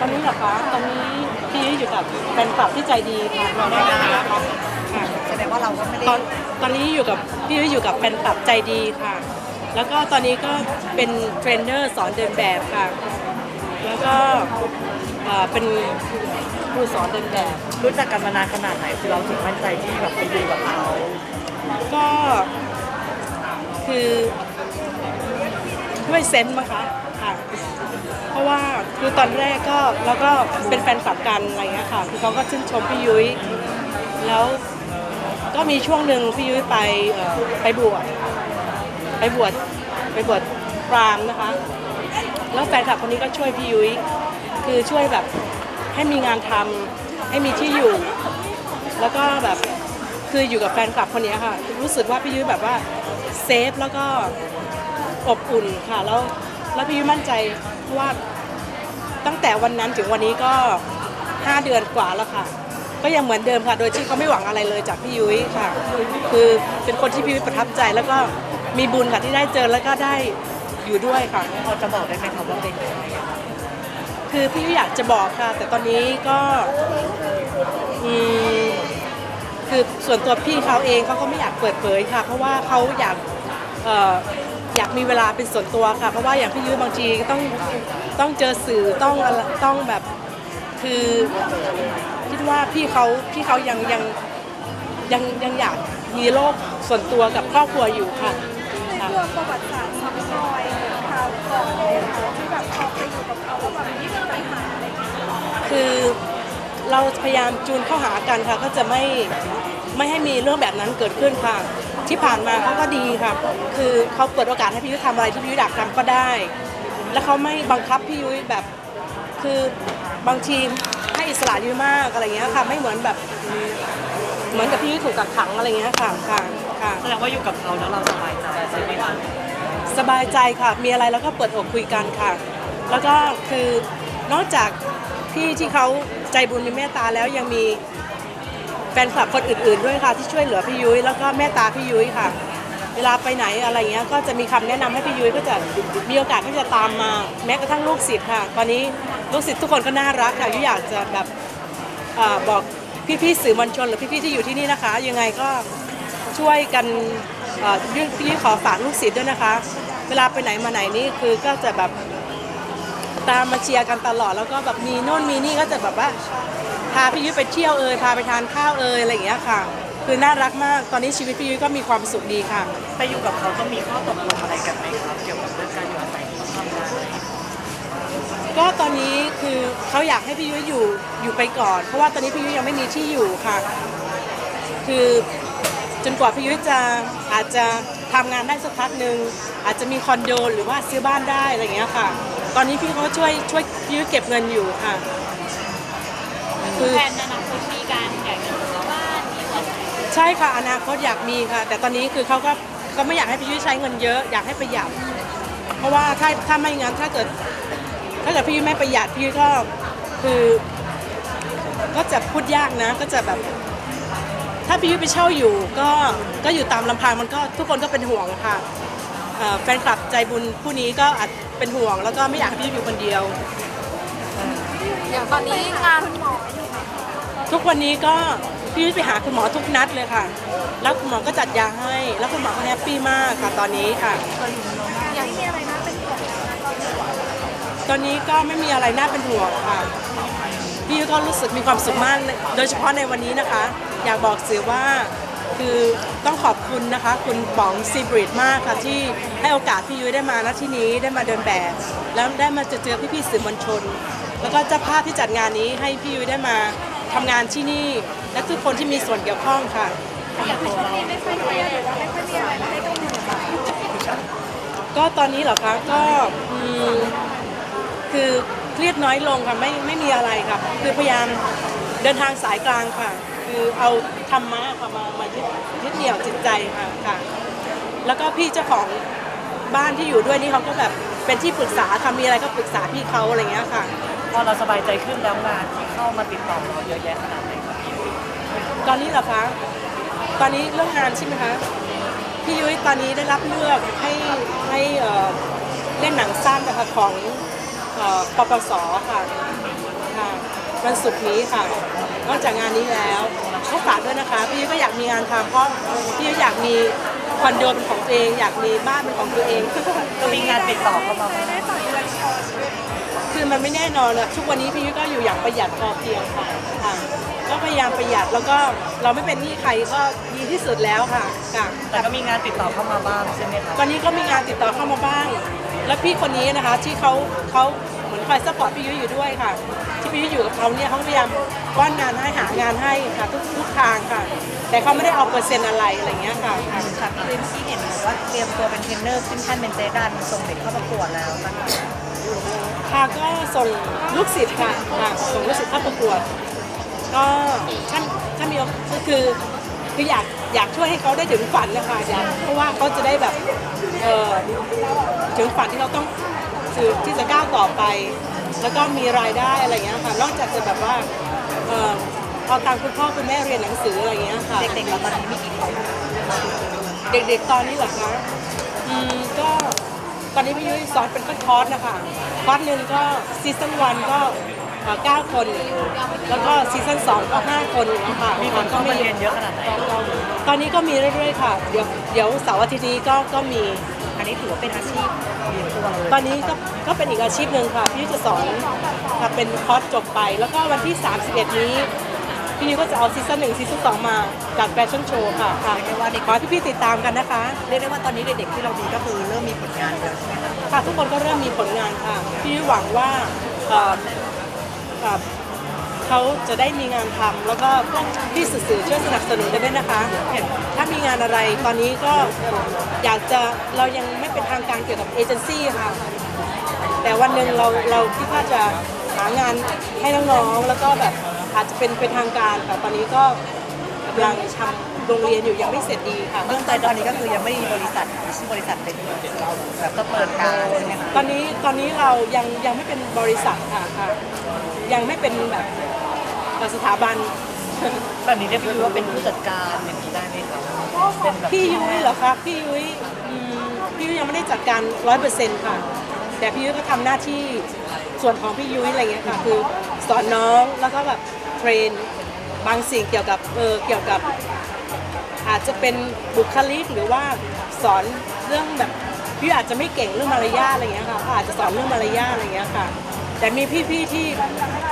ตอนนี้เหรอคะตอนนี้พี่ยุ้ยอยู่กับแฟนคลับที่ใจดีค่ะค่ะแสดงว่าเราก็ไม่ได้ตอนตอนนี้อยู่กับพี่ยุ้ยอยู่กับแฟนคลับใจดีค่ะ แล้วก็ตอนนี้ก็เป็นเทรนเนอร์สอนเดินแบบค่ะ แล้วก็เอ่อเป็นครูสอนเดินแบบรู้จักกันมานานขนาดไหนคือเราถึงมั่นใจที่แบบไปอยู่กับเขาก็คือด้วยเซนส์มั้งคะค่ะ เพราะว่าคือตอนแรกก็เราก็เป็นแฟนคลับกันอะไรเงี้ยค่ะ คือเขาก็ชื่นชมพี่ยุ้ย แล้วก็มีช่วงหนึ่งพี่ยุ้ยไปเอ่อไปบวช ไปบวชไปบวชพราหมณ์นะคะ แล้วแฟนคลับคนนี้ก็ช่วยพี่ยุ้ย คือช่วยแบบให้มีงานทำให้มีที่อยู่ แล้วก็แบบคืออยู่กับแฟนคลับคนนี้ค่ะ รู้สึกว่าพี่ยุ้ยแบบว่าเซฟแล้วก็อบอุ่นค่ะ แล้ว แล้วพี่ยุ้ยมั่นใจเพราะว่าตั้งแต่วันนั้นถึงวันนี้ก็ 5 เดือนกว่าแล้วค่ะ ก็ยังเหมือนเดิมค่ะ โดยที่เขาไม่หวังอะไรเลยจากพี่ยุ้ยค่ะ คือเป็นคนที่พี่ยุ้ยประทับใจแล้วก็มีบุญค่ะที่ได้เจอแล้วก็ได้อยู่ด้วยค่ะ พอจะบอกได้ไหมครับว่าเป็นยังไงอะคือพี่อยากจะบอกค่ะ แต่ตอนนี้ก็อืมคือส่วนตัวพี่เขาเองเขาก็ไม่อยากเปิดเผยค่ะ เพราะว่าเขาอยากเอ่อ อยากมีเวลาเป็นส่วนตัวค่ะ เพราะว่าอย่างพี่ยุ้ยบางทีก็ต้องต้องเจอสื่อต้องต้องแบบคือคิดว่าพี่เขาพี่เขายังยังยังยังอยากมีโลกส่วนตัวกับครอบครัวอยู่ค่ะในเรื่องประวัติศาสตร์ซ้ำรอยข่าวก่อนเลยค่ะที่แบบพอไปอยู่กับเขาแล้วแบบมีปัญหาไรอย่าคือเราพยายามจูนเข้าหากันค่ะก็จะไม่ ไม่ให้มีเรื่องแบบนั้นเกิดขึ้นค่ะ ที่ผ่านมาเขาก็ดีค่ะ คือเขาเปิดโอกาสให้พี่ยุ้ยทำอะไรที่พี่ยุ้ยอยากทำก็ได้ แล้วเขาไม่บังคับพี่ยุ้ยแบบ คือบางทีให้อิสระยุ้ยมากอะไรเงี้ยค่ะ ไม่เหมือนแบบ เหมือนกับพี่ยุ้ยถูกกักขังอะไรเงี้ยค่ะค่ะค่ะ แสดงว่าอยู่กับเขาแล้วเราสบายใจใช่ไหมคะสบายใจค่ะ มีอะไรแล้วก็เปิดอกคุยกันค่ะ แล้วก็คือนอกจากพี่ที่เขาใจบุญมีเมตตาแล้วยังมี แฟนคลับคนอื่นๆด้วยค่ะที่ช่วยเหลือพี่ยุ้ยแล้วก็เมตตาพี่ยุ้ยค่ะ เวลาไปไหนอะไรเงี้ยก็จะมีคำแนะนำให้พี่ยุ้ยก็จะมีโอกาสก็จะตามมาแม้กระทั่งลูกศิษย์ค่ะ ตอนนี้ลูกศิษย์ทุกคนก็น่ารักค่ะยุ้ยอยากจะแบบอบอกพี่ๆสื่อมวลชนหรือพี่ๆที่อยู่ที่นี่นะคะ ยังไงก็ช่วยกันเอ่อยื่นพี่ขอฝากลูกศิษย์ด้วยนะคะ เวลาไปไหนมาไหนนี่คือก็จะแบบตามมาเชียร์กันตลอดแล้วก็แบบมีโน่นมีนี่ก็จะแบบว่า พาพี่ยุ้ยไปเที่ยวเอ่ยพาไปทานข้าวเอ่ยอะไรอย่างเงี้ยค่ะ คือน่ารักมากตอนนี้ชีวิตพี่ยุ้ยก็มีความสุขดีค่ะ ไปอยู่กับเขาต้องมีข้อตกลงอะไรกันไหมครับเกี่ยวกับเรื่องการอยู่อาศัยที่ทำงานอะไรอย่างเงี้ยก็ตอนนี้คือเขาอยากให้พี่ยุ้ยอยู่อยู่ไปก่อน เพราะว่าตอนนี้พี่ยุ้ยยังไม่มีที่อยู่ค่ะ คือจนกว่าพี่ยุ้ยจะอาจจะทำงานได้สักพักหนึ่งอาจจะมีคอนโดหรือว่าซื้อบ้านได้อะไรอย่างเงี้ยค่ะ ตอนนี้พี่เขาช่วยช่วยพี่ยุ้ยเก็บเงินอยู่ค่ะ คือแฟนอนาคตมีการอยากจะซื้อบ้านมีอะไรใช่ค่ะอนาคตอยากมีค่ะ แต่ตอนนี้คือเขาก็ก็ไม่อยากให้พี่ยุ้ยใช้เงินเยอะอยากให้ประหยัดเพราะว่าถ้าถ้าไม่งั้นถ้าเกิด ถ้าเกิดพี่ยุ้ยไม่ประหยัดพี่ยุ้ยก็คือ ก็จะพูดยากนะ ก็จะแบบ ถ้าพี่ยุ้ยไปเช่าอยู่ ก็ก็อยู่ตามลำพังมันก็ทุกคนก็เป็นห่วงค่ะเอ่อแฟนคลับใจบุญผู้นี้ก็อาจเป็นห่วง แล้วก็ไม่อยากให้พี่ยุ้ยอยู่คนเดียว อย่างตอนนี้งาน ทุกวันนี้ก็พี่ยุ้ยไปหาคุณหมอทุกนัดเลยค่ะ แล้วคุณหมอก็จัดยาให้ แล้วคุณหมอก็แฮปปี้มากค่ะตอนนี้ค่ะ อย่างที่อะไรนะเป็นห่วงนะตอนนี้ตอนนี้ก็ไม่มีอะไรน่าเป็นห่วงค่ะ พี่ยุ้ยก็รู้สึกมีความสุขมาก โดยเฉพาะในวันนี้นะคะ อยากบอกสื่อว่าคือต้องขอบคุณนะคะ คุณป๋องซีบริดมากค่ะที่ให้โอกาสพี่ยุ้ยได้มาณที่นี้ได้มาเดินแบบ แล้วได้มาเจอเจอพี่ๆสื่อมวลชน แล้วก็เจ้าภาพที่จัดงานนี้ให้พี่ยุ้ยได้มา ทำงานที่นี่ และทุกคนที่มีส่วนเกี่ยวข้องค่ะก็ตอนนี้เหรอคะก็คือเครียดน้อยลงค่ะไม่ไม่มีอะไรค่ะคือพยายามเดินทางสายกลางค่ะ คือเอาธรรมะค่ะมามายึดยึดเหนี่ยวจิตใจค่ะค่ะ แล้วก็พี่เจ้าของบ้านที่อยู่ด้วยนี่เขาก็แบบเป็นที่ปรึกษาค่ะมีอะไรก็ปรึกษาพี่เขาอะไรเงี้ยค่ะ พอเราสบายใจขึ้นแล้วงาน เข้ามาติดต่อเราเยอะแยะขนาดไหนครับพี่ตอนนี้เหรอคะ ตอนนี้เรื่องงานใช่ไหมคะ พี่ยุ้ยตอนนี้ได้รับเลือกให้ให้เอ่อเล่นหนังสั้นนะคะของเอ่อปปสค่ะค่ะวันศุกร์นี้ค่ะ นอกจากงานนี้แล้วก็ฝากด้วยนะคะ พี่ยุ้ยก็อยากมีงานทำเพราะพี่อยากมีคอนโดเป็นของตัวเอง อยากมีบ้านเป็นของตัวเองจะมีงานติดต่อเข้ามาไหม ได้ต่อยละครคือ มันไม่แน่นอนอะทุกวันนี้พี่ยุ้ยก็อยู่อย่างประหยัดพอเพียงค่ะค่ะ ก็พยายามประหยัดแล้วก็เราไม่เป็นหนี้ใครก็ดีที่สุดแล้วค่ะค่ะ แต่ก็มีงานติดต่อเข้ามาบ้างใช่ไหมครับตอนนี้ก็มีงานติดต่อเข้ามาบ้าง แล้วพี่คนนี้นะคะที่เขาเขาเหมือนคอยซัพพอร์ตพี่ยุ้ยอยู่ด้วยค่ะ ที่พี่ยุ้ยอยู่กับเขาเนี่ยเขาพยายามว่างงานให้หางานให้ค่ะทุกทุกทางค่ะ แต่เขาไม่ได้เอาเปอร์เซ็นต์อะไรอะไรอย่างเงี้ยค่ะค่ะค่ะพี่ลิมที่เห็นว่าเตรียมตัวเป็นเทรนเนอร์ขึ้นขั้นเป็นเจดันส่งเด็กเข้าประกวดแล้วนะคะ ค่ะก็ส่งลูกศิษย์ค่ะค่ะส่งลูกศิษย์เข้าประกวด ก็ท่านถ้ามีโอกก็คือคืออยากอยากช่วยให้เขาได้ถึงฝันนะคะอยากเพราะว่าเขาจะได้แบบเออถึงฝันที่เราต้องสืบที่จะก้าวต่อไป แล้วก็มีรายได้อะไรอย่างเงี้ยค่ะนอกจากจะแบบว่าเออเอาตังค์คุณพ่อคุณแม่เรียนหนังสืออะไรอย่างเงี้ยค่ะเด็กๆเราตอนนี้มีกี่คนเด็กๆตอนนี้เหรอคะอืมก็ ตอนนี้พี่ยุ้ยสอนเป็นคอร์สนะคะคอร์สหนึ่งก็ซีซั่นวันก็เอ่อเก้าคน แล้วก็ซีซั่นสองก็ห้าคนนะคะมีคนเข้ามาเรียนเยอะขนาดไหนตอนนี้ก็มีเรื่อยๆค่ะ เดี๋ยวเดี๋ยวเสาร์อาทิตย์นี้ก็ก็มีอันนี้ถือว่าเป็นอาชีพเรียนตัวเลยตอนนี้ก็ก็เป็นอีกอาชีพหนึ่งค่ะพี่ยุ้ยจะสอนค่ะเป็นคอร์สจบไป แล้วก็วันที่ 31 นี้ พี่ยุ้ยก็จะเอาซีซั่นหนึ่งซีซั่นสองมาจัดแฟชั่นโชว์ค่ะค่ะขอให้พี่ๆติดตามกันนะคะ เรียกได้ว่าตอนนี้เด็กๆที่เราดีก็คือเริ่มมีผลงานแล้วใช่ไหมคะค่ะทุกคนก็เริ่มมีผลงานค่ะ พี่หวังว่าเอ่อเอ่อเขาจะได้มีงานทำแล้วก็พวกพี่สื่อๆช่วยสนับสนุนกันด้วยนะคะเห็นถ้ามีงานอะไรตอนนี้ก็อยากจะเรายังไม่เป็นทางการเกี่ยวกับเอเจนซี่ค่ะ แต่วันหนึ่งเราเราคิดว่าจะหางานให้น้องๆ แล้วก็แบบ อาจจะเป็นเป็นทางการแต่ตอนนี้ก็กำลังทำโรงเรียนอยู่ยังไม่เสร็จดีค่ะ เบื้องต้นตอนนี้ก็คือยังไม่มีบริษัทชื่อบริษัทเป็นแบบก็เปิดการใช่ไหมคะตอนนี้ตอนนี้เรายังยังไม่เป็นบริษัทค่ะค่ะ ยังไม่เป็นแบบเอ่อสถาบันแบบนี้เรียกว่าเป็นผู้จัดการอย่างนี้ได้ไหมคะเป็นแบบพี่ยุ้ยเหรอคะพี่ยุ้ยอืมพี่ยุ้ยยังไม่ได้จัดการร้อยเปอร์เซ็นต์ค่ะ แต่พี่ยุ้ยก็ทำหน้าที่ส่วนของพี่ยุ้ยอะไรเงี้ยค่ะ คือสอนน้องแล้วก็แบบ เทรนบางสิ่งเกี่ยวกับเออเกี่ยวกับ อาจจะเป็นบุคลิกหรือว่าสอนเรื่องแบบพี่อาจจะไม่เก่งเรื่องมารยาทอะไรเงี้ยค่ะก็อาจจะสอนเรื่องมารยาทอะไรเงี้ยค่ะ แต่มีพี่ๆที่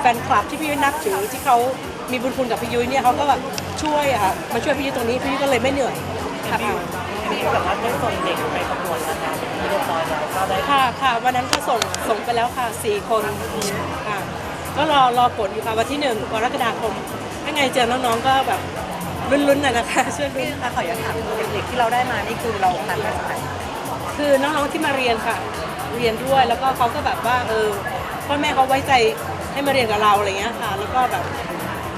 แฟนคลับที่พี่ยุ้ยนับถือที่เขามีบุญคุณกับพี่ยุ้ยเนี่ยเขาก็แบบช่วยอะค่ะมาช่วยพี่ยุ้ยตรงนี้พี่ยุ้ยก็เลยไม่เหนื่อยค่ะนี่แบบว่าได้ส่งเด็กไปประกวดแล้วนะเรียบร้อยแล้วก็ได้ค่ะค่ะวันนั้นก็ส่งส่งไปแล้วค่ะสี่คนค่ะ ก็รอรอผลอยู่ค่ะวันที่หนึ่งกรกฎาคมถ้าไงเจอน้องๆก็แบบลุ้นๆน่ะนะคะช่วยลุ้นถ้าขออนุญาตถามเด็กๆที่เราได้มานี่คือเราคัดมาจากไหนคือน้องๆที่มาเรียนค่ะ เรียนด้วยแล้วก็เขาก็แบบว่าเออพ่อแม่เขาไว้ใจให้มาเรียนกับเราอะไรเงี้ยค่ะ แล้วก็แบบ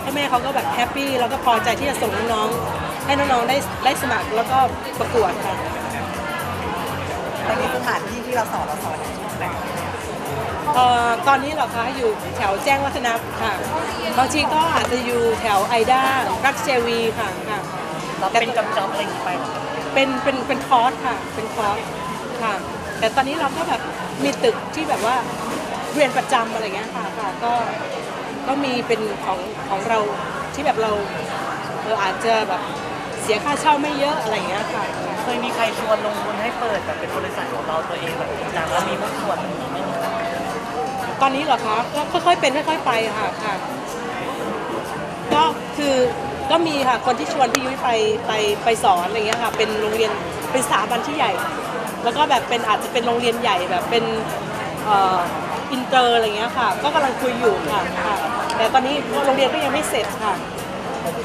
พ่อแม่เขาก็แบบแฮปปี้แล้วก็พอใจที่จะส่งน้องๆให้น้องๆได้ได้สมัครแล้วก็ประกวดค่ะตอนนี้สถานที่ที่เราสอนเราสอนอยู่ที่ไหน เอ่อตอนนี้เหรอคะอยู่แถวแจ้งวัฒนะค่ะบางทีก็อาจจะอยู่แถวไอด้ารักเซวีค่ะค่ะเราเป็นจำๆอะไรอย่างนี้ไปเหรอเป็นเป็นเป็นคอร์สค่ะ เป็นคอร์สค่ะ แต่ตอนนี้เราก็แบบมีตึกที่แบบว่าเรียนประจำอะไรเงี้ยค่ะค่ะก็ก็มีเป็นของของเราที่แบบเราเอออาจจะแบบเสียค่าเช่าไม่เยอะอะไรเงี้ยค่ะ เคยมีใครชวนลงทุนให้เปิดแบบเป็นบริษัทของเราตัวเองแบบจริงจังแล้วมีหุ้นส่วนอย่างนี้ไหมคะ ตอนนี้เหรอคะก็ค่อยๆเป็นค่อย ๆ ไปค่ะค่ะ ก็คือก็มีค่ะคนที่ชวนพี่ยุ้ยไปไปไปสอนอะไรเงี้ยค่ะ เป็นโรงเรียนเป็นสถาบันที่ใหญ่ แล้วก็แบบเป็นอาจจะเป็นโรงเรียนใหญ่แบบเป็นเอ่ออินเตอร์อะไรเงี้ยค่ะ ก็กำลังคุยอยู่ค่ะค่ะ แต่ตอนนี้โรงเรียนก็ยังไม่เสร็จค่ะ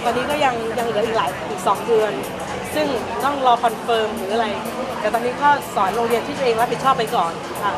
ตอนนี้ก็ยังยังเหลืออีกหลายอีกสองเดือน ซึ่งต้องรอคอนเฟิร์มหรืออะไร แต่ตอนนี้ก็สอนโรงเรียนที่ตัวเองรับผิดชอบไปก่อนค่ะ